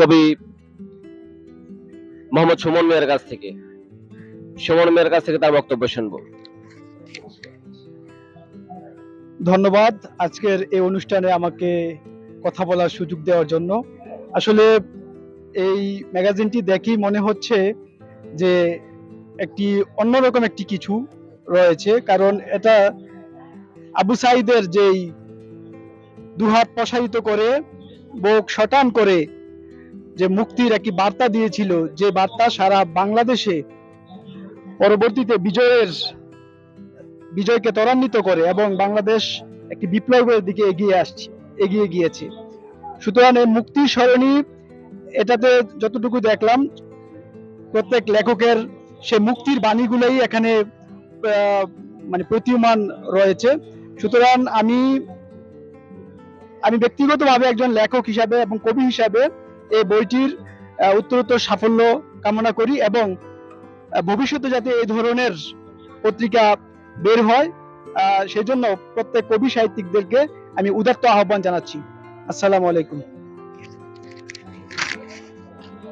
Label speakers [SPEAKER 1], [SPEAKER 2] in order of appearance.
[SPEAKER 1] কবি মোহাম্মদ সুমন মেয়ের কাছ থেকে। সুমন মেয়ের কাছ থেকে তার বক্তব্য শুনব।
[SPEAKER 2] ধন্যবাদ আজকের এই অনুষ্ঠানে আমাকে কথা বলার সুযোগ দেওয়ার জন্য। আসলে এই ম্যাগাজিনটি দেখি মনে হচ্ছে যে একটি অন্যরকম একটি কিছু রয়েছে, কারণ এটা আবু সাইদের যেই দুহাত প্রসারিত করে, বুক শটান করে যে মুক্তির একটি বার্তা দিয়েছিল, যে বার্তা সারা বাংলাদেশে পরবর্তীতে বিজয়ের, বিজয়কে ত্বরান্বিত করে এবং বাংলাদেশ একটি বিপ্লবের দিকে এগিয়ে আসছে, এগিয়ে গিয়েছে। সুতরাং এই মুক্তির সরণি, এটাতে যতটুকু দেখলাম, প্রত্যেক লেখকের সে মুক্তির বাণীগুলোই এখানে মানে প্রতীয়মান রয়েছে। সুতরাং আমি আমি ব্যক্তিগতভাবে একজন লেখক হিসাবে এবং কবি হিসাবে এই বইটির উত্তরোত্তর সাফল্য কামনা করি এবং ভবিষ্যতে যাতে এই ধরনের পত্রিকা বের হয় সেজন্য প্রত্যেক কবি সাহিত্যিকদেরকে আমি উদাত্ত আহ্বান জানাচ্ছি। আসসালামু আলাইকুম।